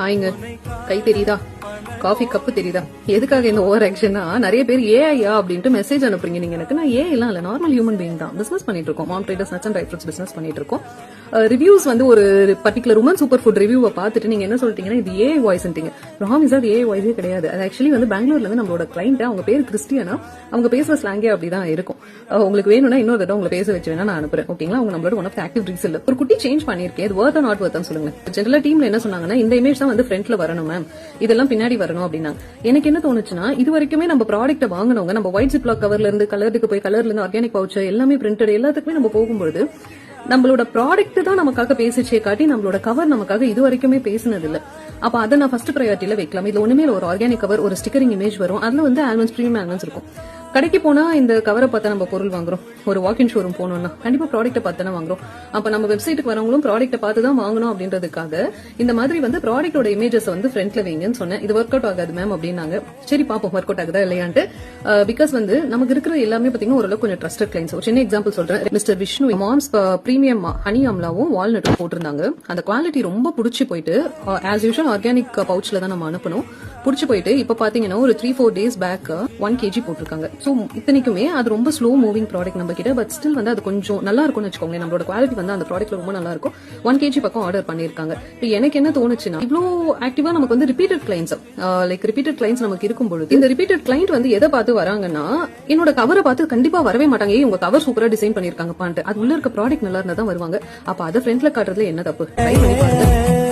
ஹாய்ங்க. கை தெரியுதா? Coffee cup தெரியுதா? எதுக்காக இந்த ஓவர் ஆக்ஷன்னா நிறைய பேர் ஏஐயா அப்படின்ட்டு மெசேஜ் அனுப்புறீங்க. நீங்க எனக்கு நான் ஏ எல்லாம் இல்ல. நார்மல் ஹியூமன் பீங் தான். பிசினஸ் பண்ணிட்டு இருக்கோம். Mom traders nuts and dry fruits business பண்ணிட்டு இருக்கோம். ரிவ்யூஸ் வந்து ஒரு பர்டிகுலர் உமன் சூப்பர் ஃபுட் ரிவ்யூவை பார்த்துட்டு நீங்க என்ன சொல்லிட்டீங்கன்னா இது ஏ வாய்ஸ்ன்ட்டீங்க ராமிஸ் அது ஏ வாய்ஸே கிடையாது. அது ஆக்சுவலி வந்து பெங்களூர்ல இருந்து நம்மளோட கிளைண்ட் அவங்க பேர் கிறிஸ்டியனா அவங்க பேசுற ஸ்லாங்கே அப்படிதான் இருக்கும். உங்களுக்கு வேணும்னா இன்னொரு தடவை உங்களை பேச வச்சு வேணா நான் அனுப்புறேன். ஓகேங்களா அவங்க நம்மளோட ஒன் ஆஃப் ஆக்டிவ் ரீசல் ஒரு குட்டி சேஞ்ச் பண்ணிருக்கேன் இது ஒர்த் நாட் ஒர்த்னு சொல்லுங்க ஜென்ரலா டீம்ல என்ன சொன்னாங்கன்னா இந்த இமேஜ் தான் வந்து ஃப்ரண்ட்ல வரணும் மேம் இதெல்லாம் பின்னாடி வரணும் அப்படின்னா எனக்கு என்ன தோணுச்சுன்னா இது வரைக்குமே நம்ம ப்ராடக்ட் வாங்கினவங்க நம்ம ஒயிட் ஜிப்லாக் கவர்ல இருந்து கலருக்கு போய் கலர்ல இருந்து ஆர்கானிக் பவுச்சர் எல்லாமே பிரிண்டட் எல்லாத்துக்குமே நம்ம போகும்பொழுது நம்மளோட ப்ராடக்ட் தான் நமக்காக பேசிச்சே காட்டி நம்மளோட கவர் நமக்காக இது வரைக்குமே பேசினது இல்ல அப்ப அதை நான் ஃபர்ஸ்ட் ப்ரையாரிட்டியில வைக்கலாம். இது ஒண்ணுமே ஒரு ஆர்கானிக் கவர் ஒரு ஸ்டிக்கரிங் இமேஜ் வரும். அதுல வந்து ஆல்மண்ட்ஸ் ப்ரீமியம் ஆல்மண்ட்ஸ் இருக்கும். கடைக்கு போனா இந்த கவரை பார்த்தா நம்ம பொருள் வாங்குறோம். ஒரு வாக்கின் ஷோரூம் போனோம்னா கண்டிப்பா ப்ராடக்ட்டை பார்த்து தானே வாங்குறோம். அப்ப நம்ம வெப்சைட்டுக்கு வரவங்களும் ப்ராடக்ட்டை பார்த்து தான் வாங்கணும் அப்படின்றதுக்காக இந்த மாதிரி வந்து ப்ராடக்ட்டோட இமேஜஸ் வந்து ஃப்ரண்ட்ல வைங்கன்னு சொன்னேன். இது ஒர்க் அவுட் ஆகாது மேம் அப்படின்னாங்க. சரி பாப்போம் ஒர்க் அவுட் ஆகுதா இல்லையான்ட்டு. பிகாஸ் வந்து நமக்கு இருக்கிற எல்லாமே பாத்தீங்கன்னா ஓரளவுக்கு கொஞ்சம் ட்ரஸ்டட் கிளைன்ஸ் ஒரு சின்ன எக்ஸாம்பிள் சொல்றேன். Mister Vishnu Mom's premium honey அம்லாவும் வால்நட்டும் போட்டிருந்தாங்க. அந்த குவாலிட்டி ரொம்ப பிடிச்சி போயிட்டு ஆஸ் யூஷுவல் ஆர்கானிக் பவுச்ல தான் நம்ம அனுப்பணும். பிடிச்சி போயிட்டு இப்ப பாத்தீங்கன்னா ஒரு three four days back one KG போட்டிருக்காங்க. ஸோ இத்தனைக்குமே அது ரொம்ப ஸ்லோ மூவிங் ப்ராடக்ட் நம்ம கிட்ட பட் ஸ்டில் வந்து அது கொஞ்சம் நல்லா இருக்கும்னு வச்சுக்கோங்க நம்மளோட குவாலிட்டி வந்து அந்த ப்ராடக்ட்ல ரொம்ப நல்லா இருக்கும். ஒன் கேஜி பக்கம் ஆர்டர் பண்ணியிருக்காங்க. இப்போ எனக்கு என்ன தோணுச்சுன்னா இவ்வளோ ஆக்டிவா நமக்கு வந்து repeated clients like repeated clients நமக்கு இருக்கும் பொழுது இந்த ரிப்பீட்டட் கிளைண்ட் வந்து எதை பார்த்து வராங்கன்னா என்னோட கவரை பார்த்து கண்டிப்பா வரவே மாட்டாங்க. ஏன் உங்க கவர் சூப்பரா டிசைன் பண்ணிருக்காங்க பான்ட்டு அது உள்ள இருக்க ப்ராடக்ட் நல்லா இருந்தா தான் வருவாங்க. அப்ப அதை ஃப்ரெண்ட்ல காட்டுறதுல என்ன தப்பு? ட்ரை பண்ணி பாருங்க.